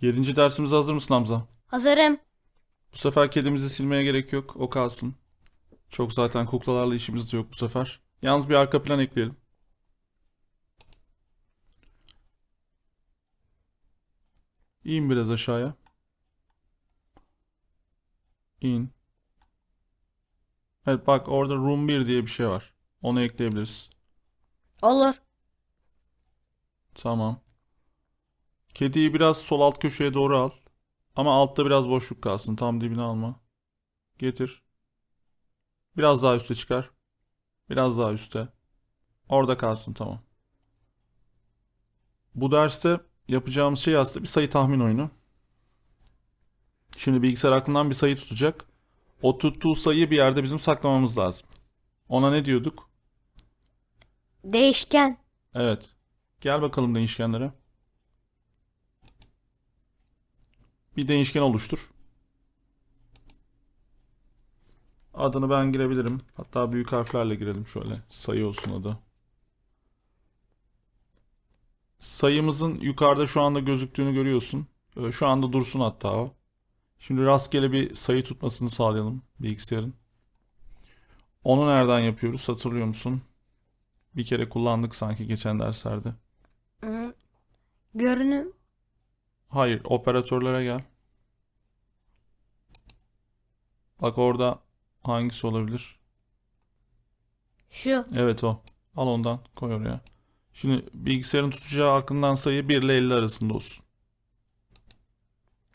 Yedinci dersimize hazır mısın Hamza? Hazırım. Bu sefer kedimizi silmeye gerek yok. O kalsın. Çok zaten kuklalarla işimiz de yok bu sefer. Yalnız bir arka plan ekleyelim. İn biraz aşağıya. İn. Evet bak orada room 1 diye bir şey var. Onu ekleyebiliriz. Olur. Tamam. Kediyi biraz sol alt köşeye doğru al. Ama altta biraz boşluk kalsın. Tam dibine alma. Getir. Biraz daha üste çıkar. Biraz daha üste. Orada kalsın tamam. Bu derste yapacağımız şey aslında bir sayı tahmin oyunu. Şimdi bilgisayar aklından bir sayı tutacak. O tuttuğu sayıyı bir yerde bizim saklamamız lazım. Ona ne diyorduk? Değişken. Evet. Gel bakalım değişkenlere. Bir değişken oluştur. Adını ben girebilirim. Hatta büyük harflerle girelim şöyle. Sayı olsun adı. Sayımızın yukarıda şu anda gözüktüğünü görüyorsun. Ee, Şu anda dursun hatta o. Şimdi rastgele bir sayı tutmasını sağlayalım bilgisayarın. Onu nereden yapıyoruz hatırlıyor musun? Bir kere kullandık sanki geçen derslerde. Hı. Görünüm. Hayır, operatörlere gel. Bak orada hangisi olabilir? Şu. Evet o. Al ondan koy oraya. Şimdi bilgisayarın tutacağı aklından sayı 1 ile 50 arasında olsun.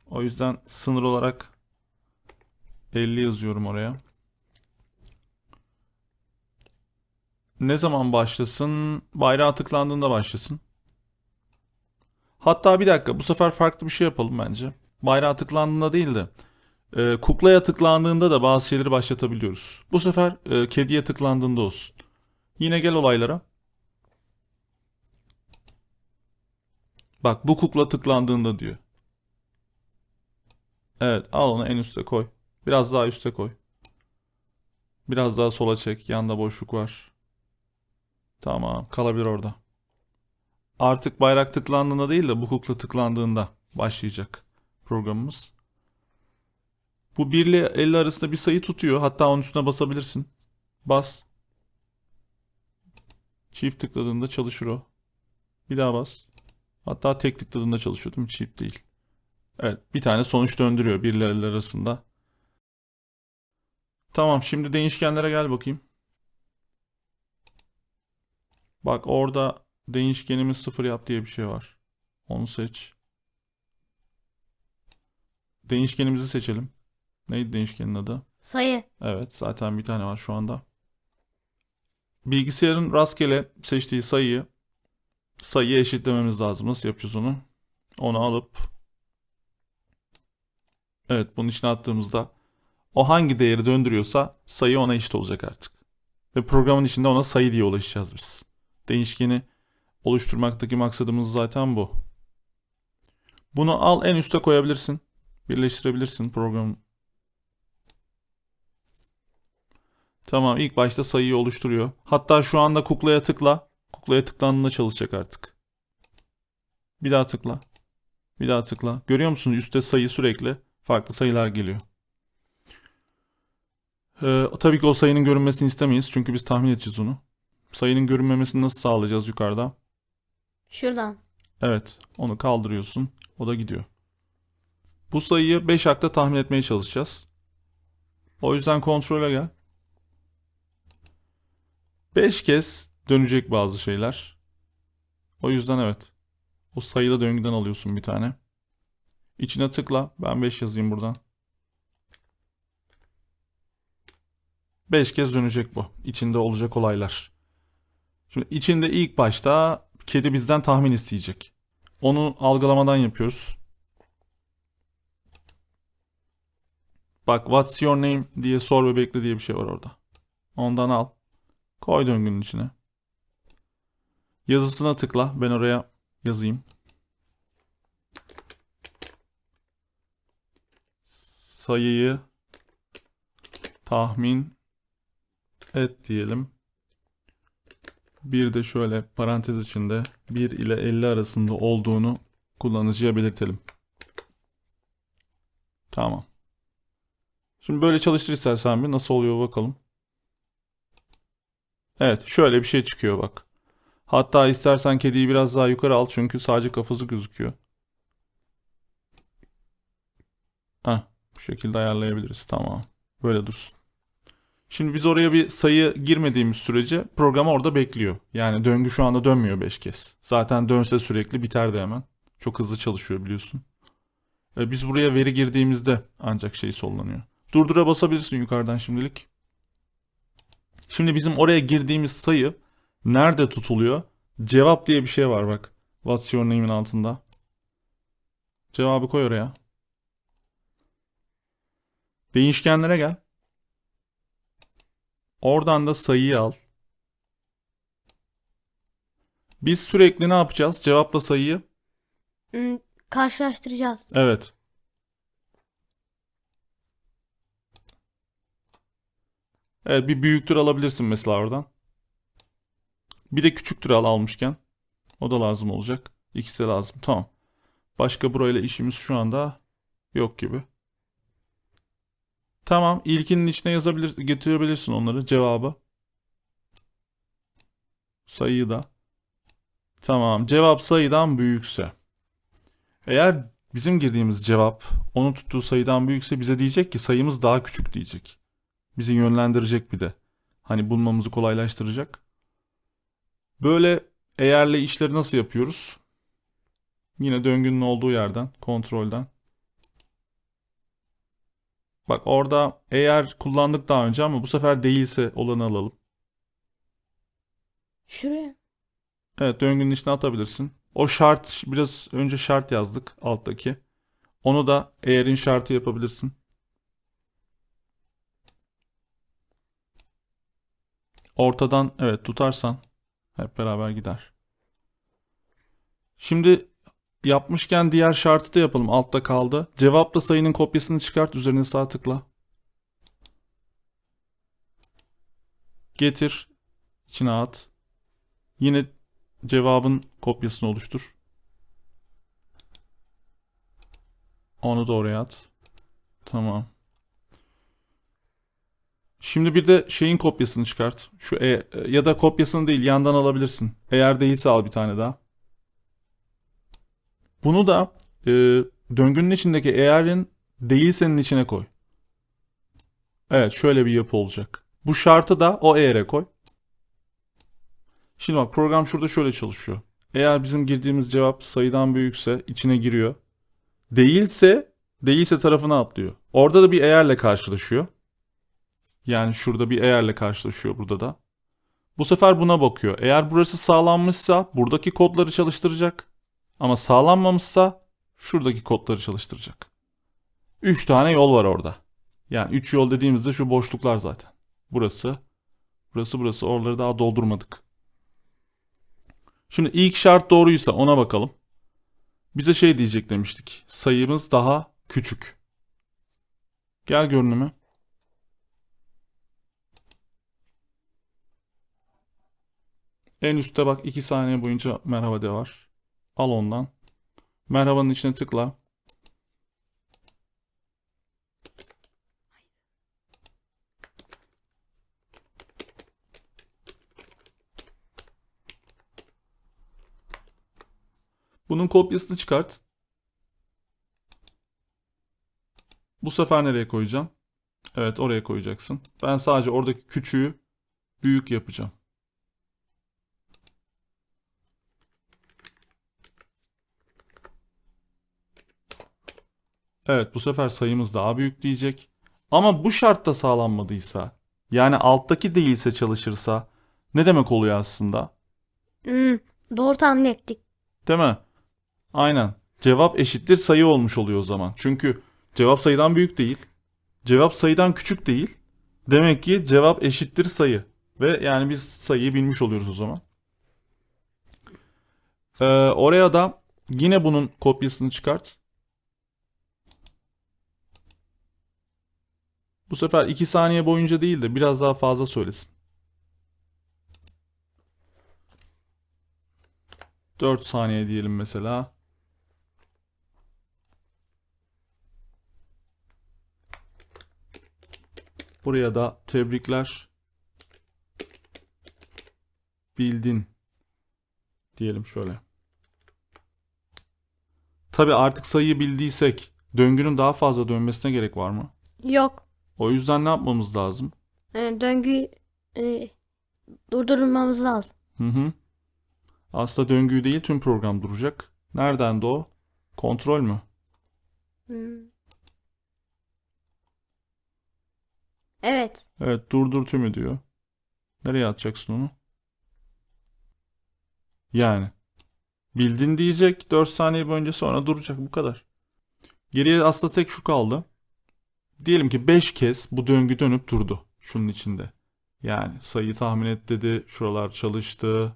O yüzden sınır olarak 50 yazıyorum oraya. Ne zaman başlasın? Bayrağa tıklandığında başlasın. Hatta bir dakika bu sefer farklı bir şey yapalım bence. Bayrağa tıklandığında değil de e, kuklaya tıklandığında da bazı şeyleri başlatabiliyoruz. Bu sefer e, kediye tıklandığında olsun. Yine gel olaylara. Bak bu kukla tıklandığında diyor. Evet al onu en üste koy. Biraz daha üste koy. Biraz daha sola çek. Yanda boşluk var. Tamam kalabilir orada. Artık bayrak tıklandığında değil de bu kukla tıklandığında başlayacak programımız. Bu 1 ile 50 arasında bir sayı tutuyor. Hatta onun üstüne basabilirsin. Bas. Çift tıkladığında çalışır o. Bir daha bas. Hatta tek tıkladığında çalışıyor değil mi? Çift değil. Evet bir tane sonuç döndürüyor 1 ile 50 arasında. Tamam şimdi değişkenlere gel bakayım. Bak orada değişkenimiz sıfır yap diye bir şey var. Onu seç. Değişkenimizi seçelim. Neydi değişkenin adı? Sayı. Evet, zaten bir tane var şu anda. Bilgisayarın rastgele seçtiği sayıyı sayıya eşitlememiz lazım. Nasıl yapacağız onu? Onu alıp Evet, bunun içine attığımızda o hangi değeri döndürüyorsa sayı ona eşit olacak artık. Ve programın içinde ona sayı diye ulaşacağız biz. Değişkeni oluşturmaktaki maksadımız zaten bu. Bunu al en üste koyabilirsin. Birleştirebilirsin program. Tamam ilk başta sayıyı oluşturuyor. Hatta şu anda kuklaya tıkla. Kuklaya tıklandığında çalışacak artık. Bir daha tıkla. Bir daha tıkla. Görüyor musun üstte sayı sürekli farklı sayılar geliyor. Ee, tabii ki o sayının görünmesini istemeyiz. Çünkü biz tahmin edeceğiz onu. Sayının görünmemesini nasıl sağlayacağız yukarıda? Şuradan. Evet, onu kaldırıyorsun. O da gidiyor. Bu sayıyı 5 hakta tahmin etmeye çalışacağız. O yüzden kontrole gel. 5 kez dönecek bazı şeyler. O yüzden evet. O sayılı döngüden alıyorsun bir tane. İçine tıkla. Ben 5 yazayım buradan. 5 kez dönecek bu. İçinde olacak olaylar. Şimdi içinde ilk başta kedi bizden tahmin isteyecek. Onu algılamadan yapıyoruz. Bak what's your name diye sor ve bekle diye bir şey var orada. Ondan al. Koy döngünün içine. Yazısına tıkla. Ben oraya yazayım. Sayıyı tahmin et diyelim. Bir de şöyle parantez içinde 1 ile 50 arasında olduğunu kullanıcıya belirtelim. Tamam. Şimdi böyle çalıştır istersen bir nasıl oluyor bakalım. Evet şöyle bir şey çıkıyor bak. Hatta istersen kediyi biraz daha yukarı al çünkü sadece kafası gözüküyor. Heh, bu şekilde ayarlayabiliriz. Tamam. Böyle dursun. Şimdi biz oraya bir sayı girmediğimiz sürece program orada bekliyor. Yani döngü şu anda dönmüyor 5 kez. Zaten dönse sürekli biterdi hemen. Çok hızlı çalışıyor biliyorsun. E, Biz buraya veri girdiğimizde ancak şey sollanıyor. Durdura basabilirsin yukarıdan şimdilik. Şimdi bizim oraya girdiğimiz sayı nerede tutuluyor? Cevap diye bir şey var bak. What's your name'in altında. Cevabı koy oraya. Değişkenlere gel. Oradan da sayıyı al. Biz sürekli ne yapacağız? Cevapla sayıyı. Hmm, karşılaştıracağız. Evet. Evet bir büyüktür alabilirsin mesela oradan. Bir de küçüktür al almışken. O da lazım olacak. İkisi de lazım. Tamam. Başka burayla işimiz şu anda yok gibi. Tamam. İlkinin içine yazabilir, getirebilirsin onları. Cevabı. Sayıyı da. Tamam. Cevap sayıdan büyükse. Eğer bizim girdiğimiz cevap onun tuttuğu sayıdan büyükse bize diyecek ki sayımız daha küçük diyecek. Bizi yönlendirecek bir de. Hani bulmamızı kolaylaştıracak. Böyle eğerle işleri nasıl yapıyoruz? Yine döngünün olduğu yerden, kontrolden. Bak orada eğer kullandık daha önce ama bu sefer değilse olanı alalım. Şuraya. Evet döngünün içine atabilirsin. O şart biraz önce şart yazdık alttaki. Onu da eğerin şartı yapabilirsin. Ortadan evet tutarsan hep beraber gider. Şimdi yapmışken diğer şartı da yapalım. Altta kaldı. Cevapla sayının kopyasını çıkart. Üzerine sağ tıkla. Getir. içine at. Yine cevabın kopyasını oluştur. Onu da oraya at. Tamam. Şimdi bir de şeyin kopyasını çıkart. Şu e, ya da kopyasını değil yandan alabilirsin. Eğer değilse al bir tane daha. Bunu da e, döngünün içindeki eğerin değilsenin içine koy. Evet şöyle bir yapı olacak. Bu şartı da o eğere koy. Şimdi bak program şurada şöyle çalışıyor. Eğer bizim girdiğimiz cevap sayıdan büyükse içine giriyor. Değilse değilse tarafına atlıyor. Orada da bir eğerle karşılaşıyor. Yani şurada bir eğerle karşılaşıyor burada da. Bu sefer buna bakıyor. Eğer burası sağlanmışsa buradaki kodları çalıştıracak. Ama sağlanmamışsa şuradaki kodları çalıştıracak. 3 tane yol var orada. Yani 3 yol dediğimizde şu boşluklar zaten. Burası, burası, burası. Oraları daha doldurmadık. Şimdi ilk şart doğruysa ona bakalım. Bize şey diyecek demiştik. Sayımız daha küçük. Gel görünümü. En üstte bak 2 saniye boyunca merhaba de var. Al ondan. Merhabanın içine tıkla. Bunun kopyasını çıkart. Bu sefer nereye koyacağım? Evet oraya koyacaksın. Ben sadece oradaki küçüğü büyük yapacağım. Evet bu sefer sayımız daha büyük diyecek. Ama bu şartta sağlanmadıysa yani alttaki değilse çalışırsa ne demek oluyor aslında? Hmm, doğru tahmin ettik. Değil mi? Aynen. Cevap eşittir sayı olmuş oluyor o zaman. Çünkü cevap sayıdan büyük değil. Cevap sayıdan küçük değil. Demek ki cevap eşittir sayı. Ve yani biz sayıyı bilmiş oluyoruz o zaman. Ee, oraya da yine bunun kopyasını çıkart. Bu sefer 2 saniye boyunca değil de biraz daha fazla söylesin. 4 saniye diyelim mesela. Buraya da tebrikler. Bildin. Diyelim şöyle. Tabii artık sayıyı bildiysek döngünün daha fazla dönmesine gerek var mı? Yok. O yüzden ne yapmamız lazım? Ee, döngüyü e, durdurmamız lazım. Hı hı. Aslında döngüyü değil tüm program duracak. Nereden de o? Kontrol mü? Hmm. Evet. Evet durdur tümü diyor. Nereye atacaksın onu? Yani. Bildin diyecek 4 saniye boyunca sonra duracak bu kadar. Geriye aslında tek şu kaldı. Diyelim ki 5 kez bu döngü dönüp durdu şunun içinde. Yani sayıyı tahmin et dedi, şuralar çalıştı.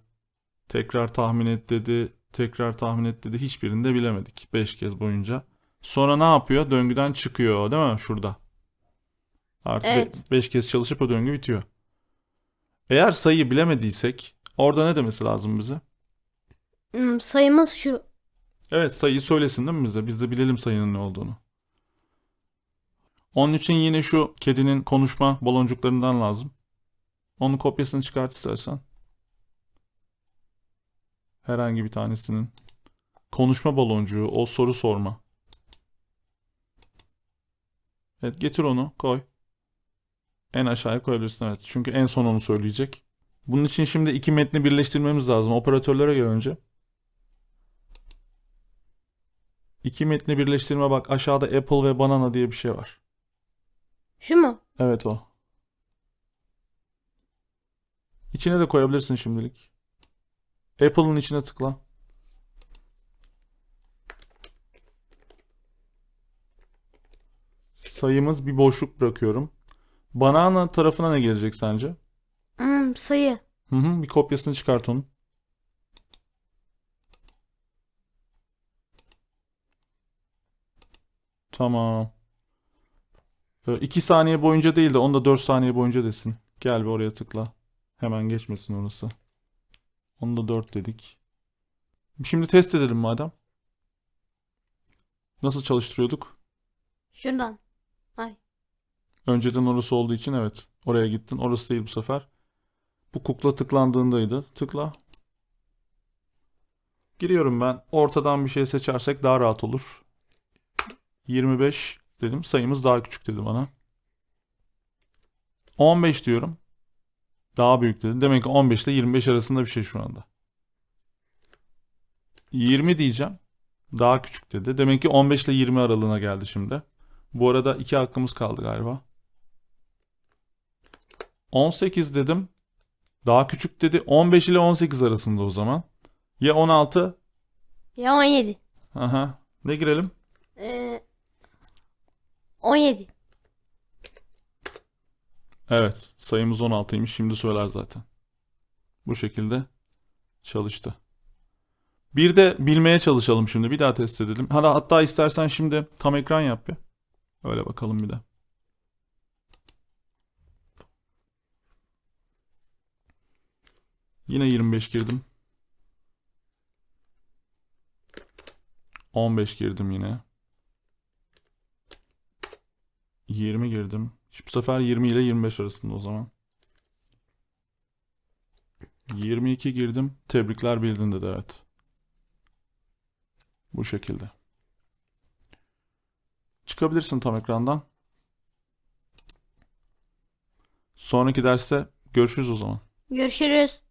Tekrar tahmin et dedi, tekrar tahmin et dedi. Hiçbirini de bilemedik 5 kez boyunca. Sonra ne yapıyor? Döngüden çıkıyor değil mi? Şurada. Artık Evet. 5 kez çalışıp o döngü bitiyor. Eğer sayıyı bilemediysek orada ne demesi lazım bize? Hmm, sayımız şu. Evet sayıyı söylesin değil mi bize? Biz de bilelim sayının ne olduğunu. Onun için yine şu kedinin konuşma baloncuklarından lazım. Onun kopyasını çıkart istersen. Herhangi bir tanesinin. Konuşma baloncuğu, o soru sorma. Evet getir onu, koy. En aşağıya koyabilirsin evet. Çünkü en son onu söyleyecek. Bunun için şimdi iki metni birleştirmemiz lazım. Operatörlere gel önce. İki metni birleştirme bak aşağıda Apple ve Banana diye bir şey var. Şu mu? Evet o. İçine de koyabilirsin şimdilik. Apple'ın içine tıkla. Sayımız bir boşluk bırakıyorum. Banana tarafına ne gelecek sence? Hmm, sayı. Hı hı, bir kopyasını çıkart onun. Tamam. 2 saniye boyunca değil de onu da 4 saniye boyunca desin. Gel bir oraya tıkla. Hemen geçmesin orası. Onu da 4 dedik. Şimdi test edelim madem. Nasıl çalıştırıyorduk? Şuradan. Ay. Önceden orası olduğu için evet. Oraya gittin. Orası değil bu sefer. Bu kukla tıklandığındaydı. Tıkla. Giriyorum ben. Ortadan bir şey seçersek daha rahat olur. 25 dedim. Sayımız daha küçük dedi bana. 15 diyorum. Daha büyük dedi. Demek ki 15 ile 25 arasında bir şey şu anda. 20 diyeceğim. Daha küçük dedi. Demek ki 15 ile 20 aralığına geldi şimdi. Bu arada iki hakkımız kaldı galiba. 18 dedim. Daha küçük dedi. 15 ile 18 arasında o zaman. Ya 16? Ya 17. Aha. Ne girelim? Ee, 17. Evet. Sayımız 16'ymış. Şimdi söyler zaten. Bu şekilde çalıştı. Bir de bilmeye çalışalım şimdi. Bir daha test edelim. Hatta, hatta istersen şimdi tam ekran yap bir. Öyle bakalım bir de. Yine 25 girdim. 15 girdim yine. 20 girdim. Bu sefer 20 ile 25 arasında o zaman. 22 girdim. Tebrikler bildin dedi evet. Bu şekilde. Çıkabilirsin tam ekrandan. Sonraki derste görüşürüz o zaman. Görüşürüz.